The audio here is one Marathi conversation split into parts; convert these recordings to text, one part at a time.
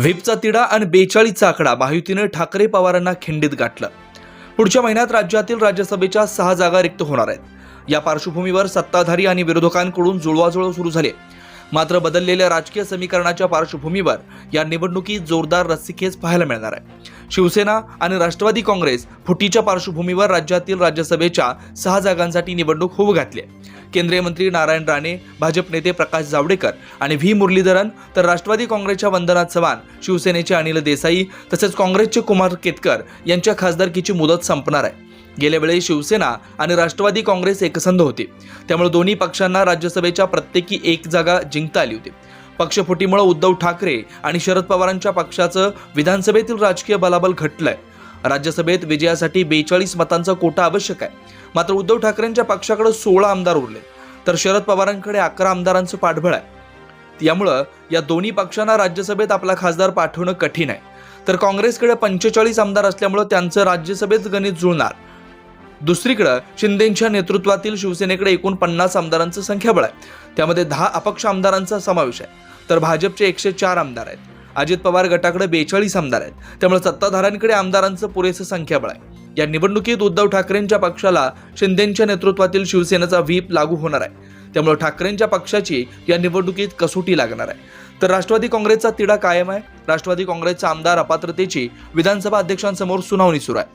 व्हिपचा तिढा आणि बेचाळीसचा आकडा महायुतीनं ठाकरे पवारांना खिंडीत गाठलं. पुढच्या महिन्यात राज्यातील राज्यसभेच्या सहा जागा रिक्त होणार आहेत. या पार्श्वभूमीवर सत्ताधारी आणि विरोधकांकडून जुळवाजुळव सुरू झाली मात्र बदललेल्या राजकीय समीकरणाच्या पार्श्वभूमीवर या निवडणुकीत जोरदार रस्सीखेच पाहायला मिळणार आहे. शिवसेना आणि राष्ट्रवादी काँग्रेस फुटीच्या पार्श्वभूमीवर राज्यातील राज्यसभेच्या सहा जागांसाठी निवडणूक होऊ घातली आहे. केंद्रीय मंत्री नारायण राणे भाजप नेते प्रकाश जावडेकर आणि व्ही. मुरलीधरन तर राष्ट्रवादी काँग्रेसच्या वंदना चव्हाण शिवसेनेचे अनिल देसाई तसेच काँग्रेसचे कुमार केतकर यांच्या खासदारकीची मुदत संपणार आहे. गेल्या वेळी शिवसेना आणि राष्ट्रवादी काँग्रेस एकसंध होती. त्यामुळे दोन्ही पक्षांना राज्यसभेच्या प्रत्येकी एक जागा जिंकता आली होती. पक्षफुटीमुळे उद्धव ठाकरे आणि शरद पवारांच्या पक्षाचं विधानसभेतील राजकीय बलाबल घटलंय. राज्यसभेत विजयासाठी बेचाळीस मतांचा कोटा आवश्यक आहे. मात्र उद्धव ठाकरेंच्या पक्षाकडे सोळा आमदार उरले. तर शरद पवारांकडे अकरा आमदारांचं पाठबळ आहे. यामुळं या दोन्ही पक्षांना राज्यसभेत आपला खासदार पाठवणं कठीण आहे. तर काँग्रेसकडे पंचेचाळीस आमदार असल्यामुळं त्यांचं राज्यसभेत गणित जुळणार. दुसरीकडं शिंदेंच्या नेतृत्वातील शिवसेनेकडे एकूण पन्नास आमदारांचं संख्याबळ आहे. त्यामध्ये दहा अपक्ष आमदारांचा समावेश आहे. तर भाजपचे एकशे चार आमदार आहेत. अजित पवार गटाकडे बेचाळीस आमदार आहेत. त्यामुळे सत्ताधाऱ्यांकडे आमदारांचं पुरेसं संख्याबळ आहे. या निवडणुकीत उद्धव ठाकरेंच्या पक्षाला शिंदेंच्या नेतृत्वातील शिवसेनेचा व्हीप लागू होणार आहे. त्यामुळे ठाकरेंच्या पक्षाची या निवडणुकीत कसोटी लागणार आहे. तर राष्ट्रवादी काँग्रेसचा तिढा कायम आहे. राष्ट्रवादी काँग्रेसच्या आमदार अपात्रतेची विधानसभा अध्यक्षांसमोर सुनावणी सुरू आहे.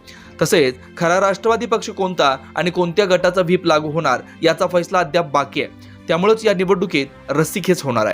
तसेच खरा राष्ट्रवादी पक्ष कोणता आणि कोणत्या गटाचा व्हीप लागू होणार याचा फैसला अद्याप बाकी आहे. त्यामुळेच या निवडणुकीत रस्सीखेच होणार आहे.